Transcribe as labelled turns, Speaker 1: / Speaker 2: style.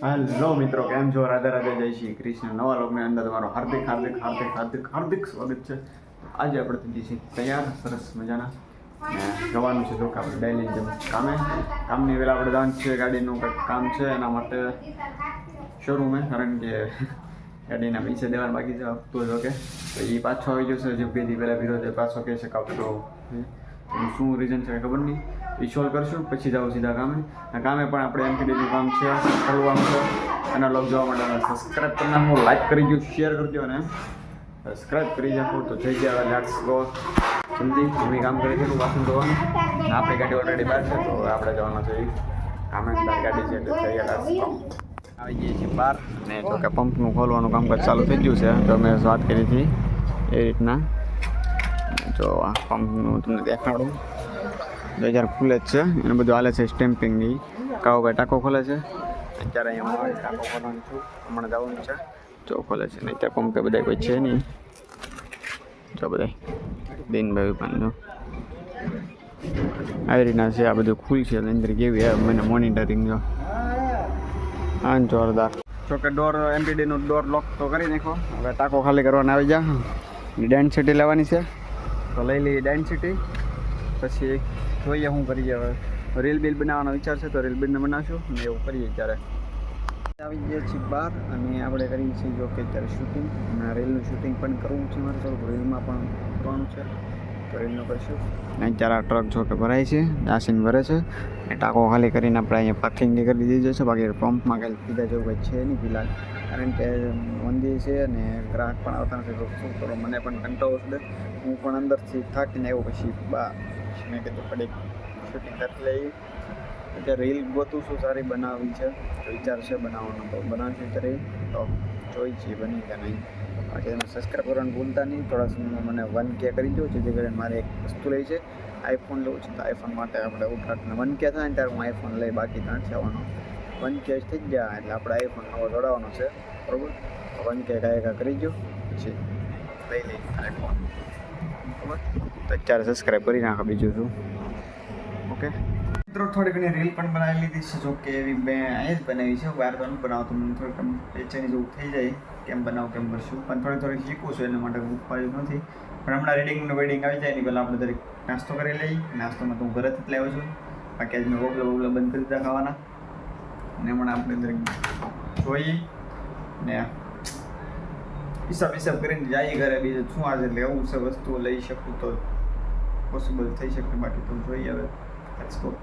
Speaker 1: Hello મિત્રો, કેમ છો? રાધા રાધા, જય શ્રી કૃષ્ણ. નવા લોકની અંદર તમારું હાર્દિક હાર્દિક હાર્દિક હાર્દિક હાર્દિક સ્વાગત છે. આજે આપણે થઈ છીએ તૈયાર, સરસ મજાના. જવાનું છે જો કે આપણે ડેલી જેમ કામે. કામની વેલા આપણે જવાનું છે, ગાડીનું કંઈક કામ છે, એના માટે શોરૂમે કારણ કે ગાડીના પૈસા દેવાના બાકી છે. હપ્તો જો તો એ પાછો આવી જશે. જે બે દી પહેલાં વિરોધે પાછો કહે આવતો એનું શું રીઝન છે ખબર નહીં. એ સોલ્વ કરશું, પછી જાઉં સીધા કામે. અને કામે પણ આપણે એમ કીધું કામ છે, કરવાનું છે. અને લોક જોવા માટે સબસ્ક્રાઈબ કરી નાખો લાઈક કરી દો શેર કરજો અને સબસ્ક્રાઈબ કરી નાખો તો થઈ ગયા લેટ્સ ગો જલ્દી, અમે કામ કરી છે વાસણ ધોવાનું. આપણી ગાડી ઓલરેડી બહાર છે, તો આપણે જવાના છે કામે ગાડી છે, એટલે થઈ ગયા આવી ગઈ છીએ બહાર. ને જો કે પંપનું ખોલવાનું કામકાજ ચાલુ થઈ ગયું છે, તો મેં વાત કરી હતી એ રીતના. જો આ પંપનું તમને દેખાડું. બે હજાર ખુલે જ છે, એને બધું હાલે છે સ્ટેમ્પિંગની કાઉ ભાઈ ટાંકો ખોલે છે. અત્યારે અહીંયા ટાંકો ખોલવાનું છું. હમણાં જવાનું છે. જો ખોલે છે, નહીં ત્યાં પંપે બધા કોઈ છે નહીં. જો બધા દિનભાઈ પણ આવી રીતના છે, આ બધું ખુલ છે અંદર કેવી મને મોનિટરિંગ જો. હા જોરદાર. જો કે ડોર એમપીડીનો ડોર લોક તો કરી નાખો હવે ટાંકો ખાલી કરવાના આવી જા. ડેન્સિટી લેવાની છે. તો લઈ લઈએ ડેન્સિટી પછી જોઈએ શું કરીએ હવે. રીલ બિલ બનાવવાનો વિચાર છે તો રીલ બિલને બનાવશું અને એવું કરીએ ત્યારે. આવી ગયા છીએ બહાર અને આપણે કરીએ છીએ જો કે અત્યારે શૂટિંગ હમણાં રીલનું શૂટિંગ પણ કરવું છે મારે થોડુંક રીલમાં પણ કરવાનું છે. તો રીલનું કરશું અને અત્યારે ટ્રક જો કે ભરાય છે આસીન ભરે છે. અને ટાંકો ખાલી કરીને આપણે અહીંયા પાર્કિંગ કરી દીધી છે, બાકી પંપમાં કાંઈ પીધા જેવું કંઈ છે નહીં ફિલહાલ. કારણ કે મંદિર છે અને ગ્રાહક પણ આવતા નથી, તો શું કરો? મને પણ કંટાળો છે. હું પણ અંદરથી થાકીને આવ્યો, પછી બા, મેં કીધું પડી શૂટિંગ કરી લઈ અત્યારે રીલ ગોતું શું સારી બનાવવી છે. વિચાર છે બનાવવાનો, તો બનાવશું ત્યારે. તો જોઈ છીએ બની કે નહીં. તમે સબસ્ક્રાઈબ કરવાનું ભૂલતા નહીં. થોડા મને વન કે કરી દો, જેથી કરીને મારે એક વસ્તુ લઈ છે. આઈફોન લેવું છે તો આઈફોન માટે આપણે ઉઠાટને વન કે થાય ને ત્યારે હું આઈફોન લઈ બાકી ત્રણ આવવાનો. વન કે થઈ ગયા, એટલે આપણે આઈફોન નવો જોડાવાનો છે. બરાબર? વન કે કાંઈ કરી દો, પછી લઈ લઈ આઈફોન બરાબર? તો અત્યારે સબસ્ક્રાઈબ કરી નાખો બીજું શું. ઓકે? મિત્રો, થોડી ઘણી રીલ પણ બનાવી લીધી છે જો કે એવી મેં અહીં જ બનાવી છે. બહાર તો બનાવતો મને થોડીક બેચેની જેવું થઈ જાય. કેમ બનાવું, કેમ કરશું? પણ થોડી થોડી શીખું છું, એના માટે હું પડ્યું નથી. પણ હમણાં રીડિંગનું વેડિંગ આવી જાય એની પહેલાં આપણે દરેક નાસ્તો કરી લઈએ. નાસ્તોમાં તો હું ઘરેથી જ લાવ્યો છું. બાકી આજે મેં ઓગલા ઓગલા બંધ કરી દીધા ખાવાના. અને હમણાં આપણે દરેક જોઈએ. ને હિસાબ હિસાબ કરીને જઈએ ઘરે બીજું શું આજે લેવું છે વસ્તુઓ લઈ શકું તો પોસિબલ થઈ શકે. બાકી તો જોઈએ હવે. Let's go